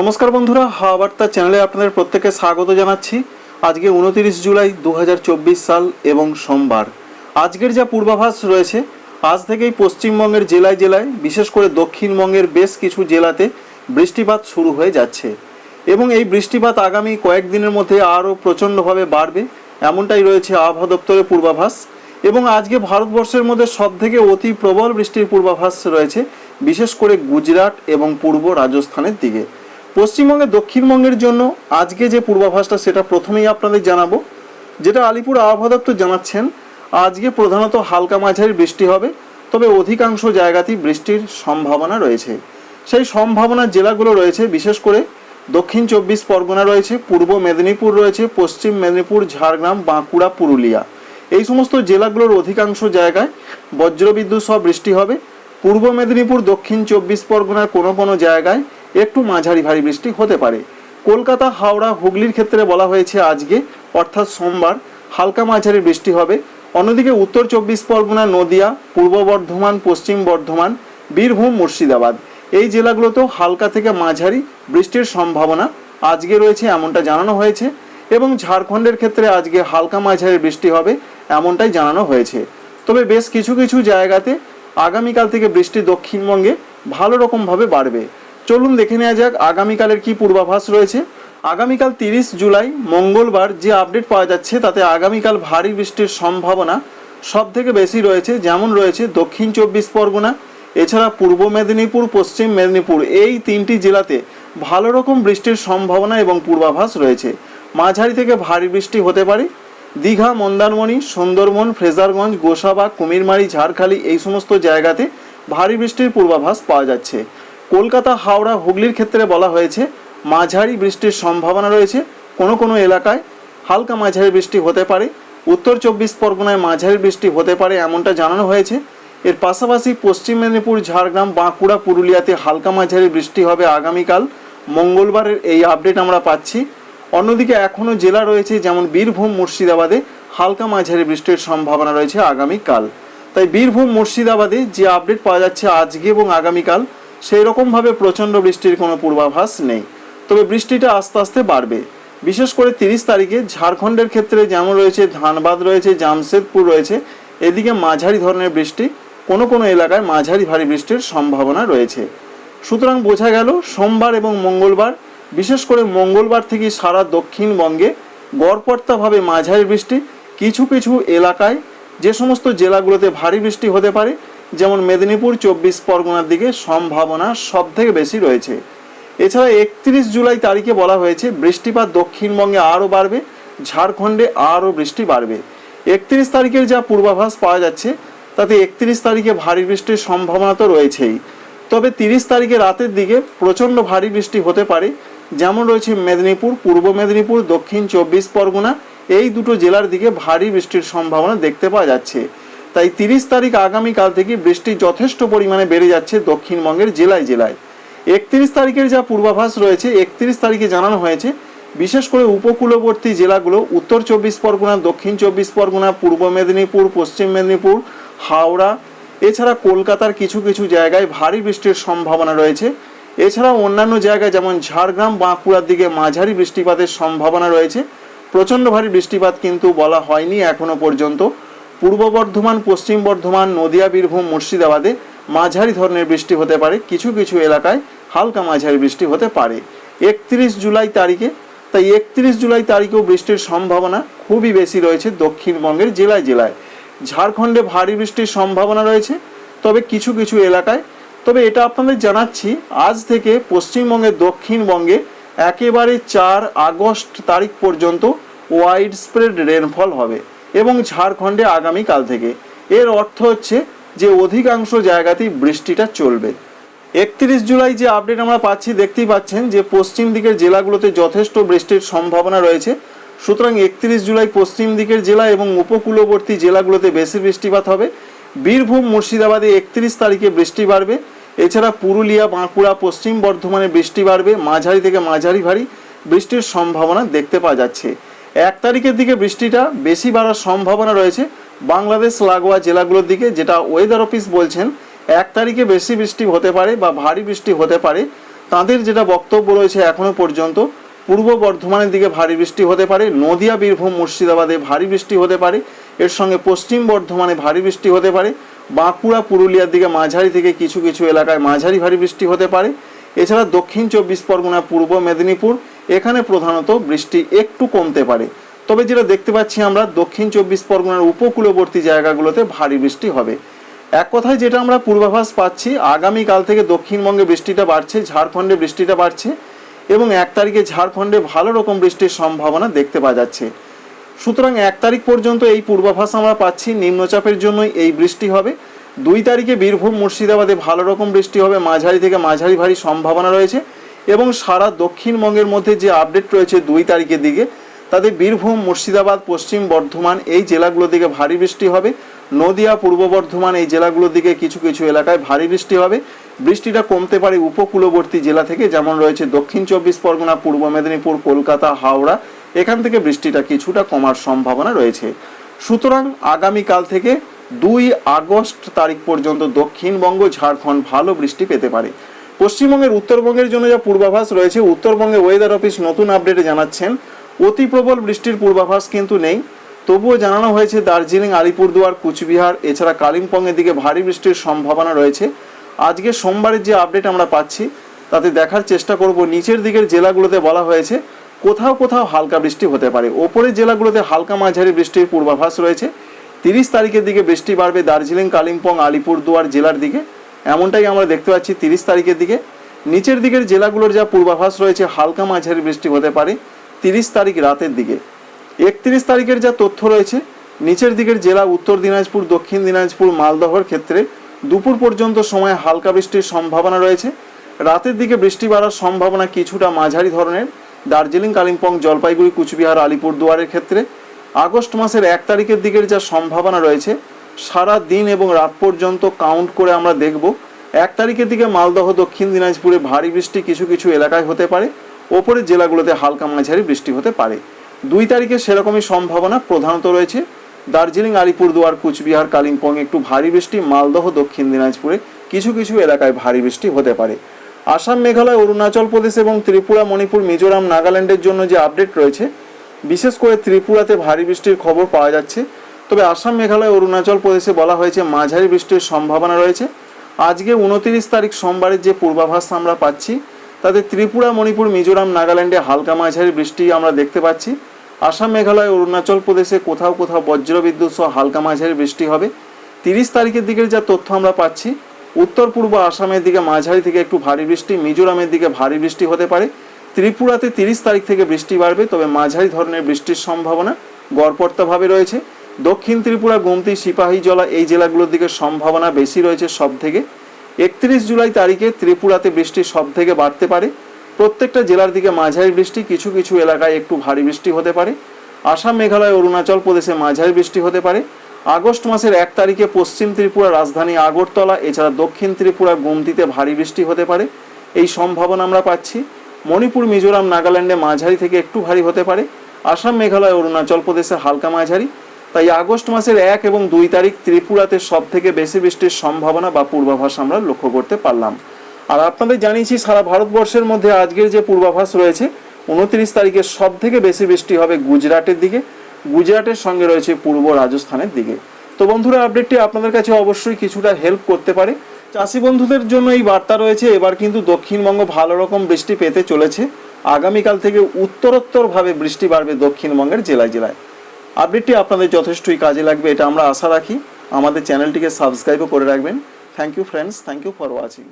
নমস্কার বন্ধুরা, হাওয়া বার্তা চ্যানেলে আপনাদের প্রত্যেককে স্বাগত জানাচ্ছি। আজকে উনতিরিশ জুলাই দু হাজার চব্বিশ সাল এবং সোমবার। আজকের যা পূর্বাভাস রয়েছে, আজ থেকেই পশ্চিমবঙ্গের জেলায় জেলায়, বিশেষ করে দক্ষিণবঙ্গের বেশ কিছু জেলাতে বৃষ্টিপাত শুরু হয়ে যাচ্ছে। এবং এই বৃষ্টিপাত আগামী কয়েকদিনের মধ্যে আরও প্রচণ্ডভাবে বাড়বে, এমনটাই রয়েছে আবহাওয়া দপ্তরের পূর্বাভাস। এবং আজকে ভারতবর্ষের মধ্যে সবথেকে অতি প্রবল বৃষ্টির পূর্বাভাস রয়েছে, বিশেষ করে গুজরাট এবং পূর্ব রাজস্থানের দিকে। পশ্চিমবঙ্গে, দক্ষিণবঙ্গের জন্য আজকে যে পূর্বাভাসটা, সেটা প্রথমেই আপনাদের জানাব। যেটা আলিপুর আবহাওয়া দপ্তর জানাচ্ছেন, আজকে প্রধানত হালকা মাঝারি বৃষ্টি হবে, তবে অধিকাংশ জায়গাতেই বৃষ্টির সম্ভাবনা রয়েছে। সেই সম্ভাবনার জেলাগুলো রয়েছে, বিশেষ করে দক্ষিণ চব্বিশ পরগনা রয়েছে, পূর্ব মেদিনীপুর রয়েছে, পশ্চিম মেদিনীপুর, ঝাড়গ্রাম, বাঁকুড়া, পুরুলিয়া। এই সমস্ত জেলাগুলোর অধিকাংশ জায়গায় বজ্রবিদ্যুৎ সহ বৃষ্টি হবে। পূর্ব মেদিনীপুর, দক্ষিণ চব্বিশ পরগনার কোনো কোনো জায়গায় একটু মাঝারি ভারী বৃষ্টি হতে পারে। কলকাতা, হাওড়া, হুগলির ক্ষেত্রে বলা হয়েছে আজকে, অর্থাৎ সোমবার, হালকা মাঝারি বৃষ্টি হবে। অন্যদিকে উত্তর চব্বিশ পরগনা, নদিয়া, পূর্ব বর্ধমান, পশ্চিম বর্ধমান, বীরভূম, মুর্শিদাবাদ। এই জেলাগুলোতেও হালকা থেকে মাঝারি বৃষ্টির সম্ভাবনা আজকে রয়েছে এমনটা জানানো হয়েছে এবং ঝাড়খণ্ডের ক্ষেত্রে আজকে হালকা মাঝারি বৃষ্টি হবে এমনটাই জানানো হয়েছে। তবে বেশ কিছু কিছু জায়গাতে আগামীকাল থেকে বৃষ্টি দক্ষিণবঙ্গে ভালো রকমভাবে বাড়বে। চলুন দেখে নেওয়া যাক আগামীকালের কি পূর্বাভাস রয়েছে। আগামীকাল তিরিশ জুলাই, মঙ্গলবার যে আপডেট পাওয়া যাচ্ছে তাতে আগামীকাল ভারী বৃষ্টির সম্ভাবনা সব থেকে বেশি রয়েছে, যেমন রয়েছে দক্ষিণ চব্বিশ পরগনা, এছাড়া পূর্ব মেদিনীপুর, পশ্চিম মেদিনীপুর, এই তিনটি জেলাতে ভালো রকম বৃষ্টির সম্ভাবনা এবং পূর্বাভাস রয়েছে। মাঝারি থেকে ভারী বৃষ্টি হতে পারে। দীঘা, মন্দারমণি, সুন্দরবন, ফ্রেজারগঞ্জ, গোসাবা, কুমিরমারি, ঝাড়খালি এই সমস্ত জায়গাতে ভারী বৃষ্টির পূর্বাভাস পাওয়া যাচ্ছে। কলকাতা, হাওড়া, হুগলির ক্ষেত্রে বলা হয়েছে, মাঝারি বৃষ্টির সম্ভাবনা রয়েছে কোনো কোনো এলাকায়। হালকা মাঝারি বৃষ্টি হতে পারে, উত্তর চব্বিশ পরগনায় মাঝারি বৃষ্টি হতে পারে এমনটা জানানো হয়েছে। এর পাশাপাশি পশ্চিম মেদিনীপুর, ঝাড়গ্রাম, বাঁকুড়া, পুরুলিয়াতে হালকা মাঝারি বৃষ্টি হবে আগামীকাল। মঙ্গলবারের এই আপডেট আমরা পাচ্ছি। অন্যদিকে এখনও জেলা রয়েছে যেমন বীরভূম, মুর্শিদাবাদে হালকা মাঝারি বৃষ্টির সম্ভাবনা রয়েছে আগামীকাল। তাই বীরভূম, মুর্শিদাবাদে যে আপডেট পাওয়া যাচ্ছে আজকে এবং আগামীকাল সেই রকমভাবে প্রচণ্ড বৃষ্টির কোনো পূর্বাভাস নেই। তবে বৃষ্টিটা আস্তে আস্তে বাড়বে। বিশেষ করে তিরিশ তারিখে ঝাড়খণ্ডের ক্ষেত্রে যেমন রয়েছে ধানবাদ রয়েছে, জামশেদপুর রয়েছে, এদিকে মাঝারি ধরনের বৃষ্টি, কোনো কোনো এলাকায় মাঝারি ভারী বৃষ্টির সম্ভাবনা রয়েছে। সুতরাং বোঝা গেল সোমবার এবং মঙ্গলবার, বিশেষ করে মঙ্গলবার থেকে সারা দক্ষিণবঙ্গে গড়পর্তাভাবে মাঝারি বৃষ্টি, কিছু কিছু এলাকায় যে সমস্ত জেলাগুলোতে ভারী বৃষ্টি হতে পারে যেমন মেদিনীপুর চব্বিশ পরগনার দিকে সম্ভাবনা সব থেকে বেশি রয়েছে। এছাড়া একত্রিশ জুলাই তারিখে বলা হয়েছে, বৃষ্টিপাত দক্ষিণবঙ্গে আরও বাড়বে, ঝাড়খণ্ডে আরও বৃষ্টি বাড়বে। একত্রিশ তারিখের যা পূর্বাভাস পাওয়া যাচ্ছে, তাতে একত্রিশ তারিখে ভারী বৃষ্টির সম্ভাবনা তো রয়েছেই। তবে তিরিশ তারিখে রাতের দিকে প্রচণ্ড ভারী বৃষ্টি হতে পারে, যেমন রয়েছে মেদিনীপুর, পূর্ব মেদিনীপুর, দক্ষিণ চব্বিশ পরগনা। এই দুটো জেলার দিকে ভারী বৃষ্টির সম্ভাবনা দেখতে পাওয়া যাচ্ছে। তাই তিরিশ তারিখ আগামীকাল থেকে বৃষ্টি যথেষ্ট পরিমাণে বেড়ে যাচ্ছে দক্ষিণবঙ্গের জেলায় জেলায়। একত্রিশ তারিখের যা পূর্বাভাস রয়েছে, একত্রিশ তারিখে জানানো হয়েছে, বিশেষ করে উপকূলবর্তী জেলাগুলো, উত্তর চব্বিশ পরগনা, দক্ষিণ চব্বিশ পরগনা, পূর্ব মেদিনীপুর, পশ্চিম মেদিনীপুর, হাওড়া, এছাড়া কলকাতার কিছু কিছু জায়গায় ভারী বৃষ্টির সম্ভাবনা রয়েছে। এছাড়াও অন্যান্য জায়গায় যেমন ঝাড়গ্রাম, বাঁকুড়ার দিকে মাঝারি বৃষ্টিপাতের সম্ভাবনা রয়েছে। প্রচণ্ড ভারী বৃষ্টিপাত কিন্তু বলা হয়নি এখনও পর্যন্ত। পূর্ব বর্ধমান, পশ্চিম বর্ধমান, নদিয়া, বীরভূম, মুর্শিদাবাদে মাঝারি ধরনের বৃষ্টি হতে পারে। কিছু কিছু এলাকায় হালকা মাঝারি বৃষ্টি হতে পারে। একত্রিশ জুলাই তারিখে, তাই একত্রিশ জুলাই তারিখেও বৃষ্টির সম্ভাবনা খুবই বেশি রয়েছে দক্ষিণবঙ্গের জেলায় জেলায়। ঝাড়খণ্ডে ভারী বৃষ্টির সম্ভাবনা রয়েছে, তবে কিছু কিছু এলাকায়। তবে এটা আপনাদের জানাচ্ছি, আজ থেকে পশ্চিমবঙ্গের দক্ষিণবঙ্গে একেবারে চার আগস্ট তারিখ পর্যন্ত ওয়াইড স্প্রেড রেনফল হবে। এবং ঝাড়খণ্ডে আগামীকাল থেকে। এর অর্থ হচ্ছে যে অধিকাংশ জায়গাতেই বৃষ্টিটা চলবে। একত্রিশ জুলাই যে আপডেট আমরা পাচ্ছি, দেখতেই পাচ্ছেন যে পশ্চিম দিকের জেলাগুলোতে যথেষ্ট বৃষ্টির সম্ভাবনা রয়েছে। সুতরাং একত্রিশ জুলাই পশ্চিম দিকের জেলা এবং উপকূলবর্তী জেলাগুলোতে বেশি বৃষ্টিপাত হবে। বীরভূম, মুর্শিদাবাদে একত্রিশ তারিখে বৃষ্টি বাড়বে। এছাড়া পুরুলিয়া, বাঁকুড়া, পশ্চিম বর্ধমানে বৃষ্টি বাড়বে। মাঝারি থেকে মাঝারি ভারী বৃষ্টির সম্ভাবনা দেখতে পাওয়া যাচ্ছে। এক তারিখের দিকে বৃষ্টিটা বেশি বাড়ার সম্ভাবনা রয়েছে। বাংলাদেশ লাগোয়া জেলাগুলোর দিকে, যেটা ওয়েদার অফিস বলছেন, এক তারিখে বেশি বৃষ্টি হতে পারে বা ভারী বৃষ্টি হতে পারে। তাদের যেটা বক্তব্য রয়েছে এখনও পর্যন্ত, পূর্ব বর্ধমানের দিকে ভারী বৃষ্টি হতে পারে, নদিয়া, বীরভূম, মুর্শিদাবাদে ভারী বৃষ্টি হতে পারে, এর সঙ্গে পশ্চিম বর্ধমানে ভারী বৃষ্টি হতে পারে, বাঁকুড়া, পুরুলিয়ার দিকে মাঝারি থেকে কিছু কিছু এলাকায় মাঝারি ভারী বৃষ্টি হতে পারে। এছাড়া দক্ষিণ চব্বিশ পরগনা, পূর্ব মেদিনীপুর এখানে প্রধানত বৃষ্টি একটু কমতে পারে। তবে যেটা দেখতে পাচ্ছি আমরা, দক্ষিণ চব্বিশ পরগনার উপকূলবর্তী জায়গাগুলোতে ভারী বৃষ্টি হবে। এক কথায় যেটা আমরা পূর্বাভাস পাচ্ছি, আগামীকাল থেকে দক্ষিণবঙ্গে বৃষ্টিটা বাড়ছে, ঝাড়খণ্ডে বৃষ্টিটা বাড়ছে এবং এক তারিখে ঝাড়খণ্ডে ভালো রকম বৃষ্টির সম্ভাবনা দেখতে পাওয়া যাচ্ছে। সুতরাং এক তারিখ পর্যন্ত এই পূর্বাভাস আমরা পাচ্ছি, নিম্নচাপের জন্যই এই বৃষ্টি হবে। দুই তারিখে বীরভূম, মুর্শিদাবাদে ভালো রকম বৃষ্টি হবে, মাঝারি থেকে মাঝারি ভারী সম্ভাবনা রয়েছে। এবং সারা দক্ষিণবঙ্গের মধ্যে যে আপডেট রয়েছে দুই তারিখের দিকে, তাতে বীরভূম, মুর্শিদাবাদ, পশ্চিম বর্ধমান এই জেলাগুলোর দিকে ভারী বৃষ্টি হবে। নদিয়া, পূর্ব বর্ধমান এই জেলাগুলোর দিকে কিছু কিছু এলাকায় ভারী বৃষ্টি হবে। বৃষ্টিটা কমতে পারে উপকূলবর্তী জেলা থেকে, যেমন রয়েছে দক্ষিণ চব্বিশ পরগনা, পূর্ব মেদিনীপুর, কলকাতা, হাওড়া। এখান থেকে বৃষ্টিটা কিছুটা কমার সম্ভাবনা রয়েছে। সুতরাং আগামীকাল থেকে দুই আগস্ট তারিখ পর্যন্ত দক্ষিণবঙ্গ, ঝাড়খণ্ড ভালো বৃষ্টি পেতে পারে। পশ্চিমবঙ্গের উত্তরবঙ্গের জন্য যা পূর্বাভাস রয়েছে, উত্তরবঙ্গে ওয়েদার অফিস নতুন আপডেটে জানাচ্ছেন। অতি প্রবল বৃষ্টির পূর্বাভাস কিন্তু নেই। তবুও জানানো হয়েছে দার্জিলিং, আলিপুরদুয়ার, কুচবিহার, এছাড়া কালিম্পংয়ের দিকে ভারী বৃষ্টির সম্ভাবনা রয়েছে। আজকে সোমবারের যে আপডেট আমরা পাচ্ছি, তাতে দেখার চেষ্টা করব নিচের দিকের জেলাগুলোতে বলা হয়েছে, কোথাও কোথাও হালকা বৃষ্টি হতে পারে। ওপরের জেলাগুলোতে হালকা মাঝারি বৃষ্টির পূর্বাভাস রয়েছে। তিরিশ তারিখের দিকে বৃষ্টি বাড়বে দার্জিলিং, কালিম্পং, আলিপুরদুয়ার জেলার দিকে। এমনটাই আমরা দেখতে পাচ্ছি তিরিশ তারিখের দিকে। নিচের দিকের জেলাগুলোর যা পূর্বাভাস রয়েছে, হালকা মাঝারি বৃষ্টি হতে পারে তিরিশ তারিখ রাতের দিকে। একত্রিশ তারিখের যা তথ্য রয়েছে, নিচের দিকের জেলা উত্তর দিনাজপুর, দক্ষিণ দিনাজপুর, মালদহর ক্ষেত্রে দুপুর পর্যন্ত সময় হালকা বৃষ্টির সম্ভাবনা রয়েছে। রাতের দিকে বৃষ্টি বাড়ার সম্ভাবনা কিছুটা মাঝারি ধরনের। দার্জিলিং, কালিম্পং, জলপাইগুড়ি, কুচবিহার, আলিপুরদুয়ারের ক্ষেত্রে আগস্ট মাসের এক তারিখের দিকের যা সম্ভাবনা রয়েছে সারা দিন এবং রাত পর্যন্ত কাউন্ট করে আমরা দেখব। এক তারিখের দিকে মালদহ, দক্ষিণ দিনাজপুরে ভারী বৃষ্টি কিছু কিছু এলাকায় হতে পারে। ওপরের জেলাগুলোতে হালকা মাঝারি বৃষ্টি হতে পারে। দুই তারিখে সেরকমই সম্ভাবনা প্রধানত রয়েছে। দার্জিলিং, আলিপুরদুয়ার, কুচবিহার, কালিম্পং একটু ভারী বৃষ্টি, মালদহ, দক্ষিণ দিনাজপুরে কিছু কিছু এলাকায় ভারী বৃষ্টি হতে পারে। আসাম, মেঘালয়, অরুণাচল প্রদেশ এবং ত্রিপুরা, মণিপুর, মিজোরাম, নাগাল্যান্ডের জন্য যে আপডেট রয়েছে, বিশেষ করে ত্রিপুরাতে ভারী বৃষ্টির খবর পাওয়া যাচ্ছে। তবে আসাম মেঘালয় অরুণাচল প্রদেশে বলা হয়েছে মাঝারি বৃষ্টির সম্ভাবনা রয়েছে। আজকে উনতিরিশ তারিখ সোমবারের যে পূর্বাভাস আমরা পাচ্ছি, তাতে ত্রিপুরা, মণিপুর, মিজোরাম, নাগাল্যান্ডে হালকা মাঝারি বৃষ্টি আমরা দেখতে পাচ্ছি। আসাম মেঘালয় অরুণাচল প্রদেশে কোথাও কোথাও বজ্রবিদ্যুৎ সহ হালকা মাঝারি বৃষ্টি হবে। তিরিশ তারিখের দিকের যা তথ্য আমরা পাচ্ছি, উত্তর পূর্ব আসামের দিকে মাঝারি থেকে একটু ভারী বৃষ্টি, মিজোরামের দিকে ভারী বৃষ্টি হতে পারে। ত্রিপুরাতে তিরিশ তারিখ থেকে বৃষ্টি বাড়বে, তবে মাঝারি ধরনের বৃষ্টির সম্ভাবনা গড়পড়তাভাবে রয়েছে। দক্ষিণ ত্রিপুরা গুমতি সিপাহীজলা এই জেলাগুলোর দিকে সম্ভাবনা বেশি রয়েছে সব থেকে একত্রিশ জুলাই তারিখে ত্রিপুরাতে বৃষ্টি সব থেকে বাড়তে পারে। প্রত্যেকটা জেলার দিকে মাঝারি বৃষ্টি, কিছু কিছু এলাকায় একটু ভারী বৃষ্টি হতে পারে। আসাম, মেঘালয়, অরুণাচল প্রদেশে মাঝারি বৃষ্টি হতে পারে। আগস্ট মাসের এক তারিখে পশ্চিম ত্রিপুরা রাজধানী আগরতলা, এছাড়া দক্ষিণ ত্রিপুরা গুমতিতে ভারী বৃষ্টি হতে পারে। এই সম্ভাবনা আমরা পাচ্ছি। মণিপুর, মিজোরাম, নাগাল্যান্ডে মাঝারি থেকে একটু ভারী হতে পারে। আসাম, মেঘালয়, অরুণাচল প্রদেশে হালকা মাঝারি। তাই আগস্ট মাসের এক এবং দুই তারিখ ত্রিপুরাতে সব থেকে বেশি বৃষ্টির সম্ভাবনা বা পূর্বাভাস আমরা লক্ষ্য করতে পারলাম। আর আপনাদের জানিয়েছি, সারা ভারতবর্ষের মধ্যে আজকের যে পূর্বাভাস রয়েছে, উনত্রিশ তারিখে সব থেকে বেশি বৃষ্টি হবে গুজরাটের দিকে, গুজরাটের সঙ্গে রয়েছে পূর্ব রাজস্থানের দিকে। তো বন্ধুরা, আপডেটটি আপনাদের কাছে অবশ্যই কিছুটা হেল্প করতে পারে। চাষি বন্ধুদের জন্য এই বার্তা রয়েছে, এবার কিন্তু দক্ষিণবঙ্গ ভালো রকম বৃষ্টি পেতে চলেছে। আগামীকাল থেকে উত্তরোত্তরভাবে বৃষ্টি বাড়বে দক্ষিণবঙ্গের জেলায় জেলায়। আপডেটটি আপনাদের যথেষ্টই কাজে লাগবে, এটা আমরা আশা রাখি। আমাদের চ্যানেলটিকে সাবস্ক্রাইবও করে রাখবেন। Thank you friends thank you for watching